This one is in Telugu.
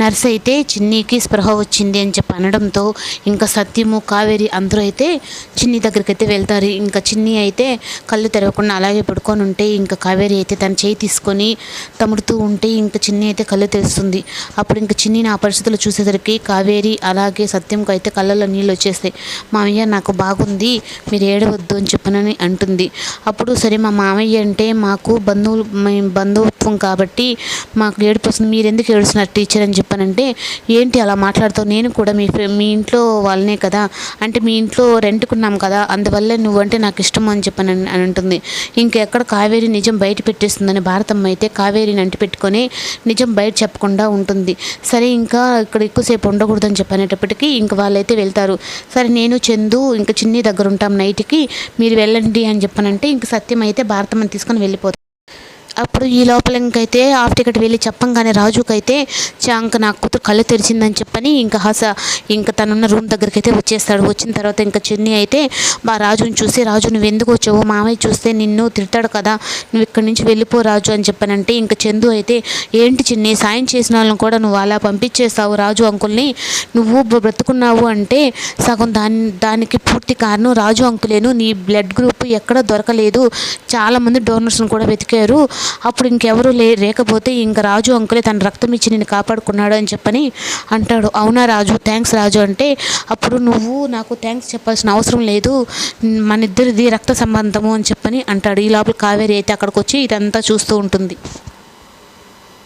నర్స్ అయితే చిన్నీకి స్పృహ వచ్చింది అని చెప్పి అనడంతో ఇంకా సత్యము కావేరి అందరూ అయితే చిన్ని దగ్గరికి అయితే వెళ్తారు. ఇంకా చిన్ని అయితే కళ్ళు తెరవకుండా అలాగే పడుకొని ఉంటే ఇంకా కావేరి అయితే తన చేయి తీసుకొని తముడుతూ ఉంటే ఇంకా చిన్ని అయితే కళ్ళు తెరుస్తుంది. అప్పుడు ఇంకా చిన్ని నా పరిస్థితులు చూసేసరికి కావేరి అలాగే సత్యంకు అయితే కళ్ళల్లో నీళ్ళు వచ్చేస్తాయి. మామయ్య నాకు బాగుంది మీరు ఏడవద్దు అని చెప్పనని అంటుంది. అప్పుడు సరే మా మామయ్య అంటే మాకు బంధువులు మేము బంధుత్వం కాబట్టి మాకు ఏడుపు వస్తుంది. మీరు ఎందుకు ఏడుస్తున్నారు టీచర్ అని చెప్పానంటే ఏంటి అలా మాట్లాడుతావు? నేను కూడా మీ మీ ఇంట్లో వాళ్ళనే కదా? అంటే మీ ఇంట్లో రెంట్కున్నాం కదా? అందువల్ల నువ్వంటే నాకు ఇష్టం అని చెప్పని అని అని అంటుంది ఇంకెక్కడ కావేరి నిజం బయట పెట్టేస్తుందని భారతమ్మ అయితే కావేరిని అంటి పెట్టుకొని నిజం బయట చెప్పకుండా ఉంటుంది. సరే ఇంకా ఇక్కడ ఎక్కువసేపు ఉండకూడదని చెప్పనేటప్పటికీ ఇంక వాళ్ళైతే వెళ్తారు. సరే నేను చందు ఇంకా చిన్ని దగ్గర ఉంటాం నైట్కి. మీరు వెళ్ళండి అని చెప్పనంటే ఇంక సత్యం అయితే భారతమ్మని తీసుకొని వెళ్ళిపోతారు. అప్పుడు ఈ లోపల ఇంకైతే హాఫ్ టికెట్ వెళ్ళి చెప్పంగానే రాజుకైతే చాంక నా కూతురు కళ్ళు తెరిచిందని చెప్పని ఇంకా హస ఇంకా తనున్న రూమ్ దగ్గరికి అయితే వచ్చేస్తాడు. వచ్చిన తర్వాత ఇంకా చెన్ని అయితే మా రాజుని చూసి రాజు నువ్వు ఎందుకు వచ్చావు? మామయ్య చూస్తే నిన్ను తిడతాడు కదా. నువ్వు ఇక్కడి నుంచి వెళ్ళిపో రాజు అని చెప్పానంటే ఇంకా చందు అయితే ఏంటి చిన్ని సాయం చేసిన వాళ్ళని కూడా నువ్వు అలా పంపించేస్తావు? రాజు అంకుల్ని నువ్వు బ్రతుకున్నావు అంటే సగం దాని దానికి పూర్తి కారణం రాజు అంకులేను. నీ బ్లడ్ గ్రూప్ ఎక్కడ దొరకలేదు. చాలామంది డోనర్స్ని కూడా వెతికారు. అప్పుడు ఇంకెవరు లే లేకపోతే ఇంకా రాజు అంకులే తన రక్తం ఇచ్చి నేను కాపాడుకున్నాడు అని చెప్పని అంటాడు. అవునా రాజు? థ్యాంక్స్ రాజు అంటే అప్పుడు నువ్వు నాకు థ్యాంక్స్ చెప్పాల్సిన అవసరం లేదు. మన ఇద్దరిది రక్త సంబంధము అని చెప్పని అంటాడు. ఈ లోపల కావేరి అయితే అక్కడికి వచ్చి ఇదంతా చూస్తూ ఉంటుంది.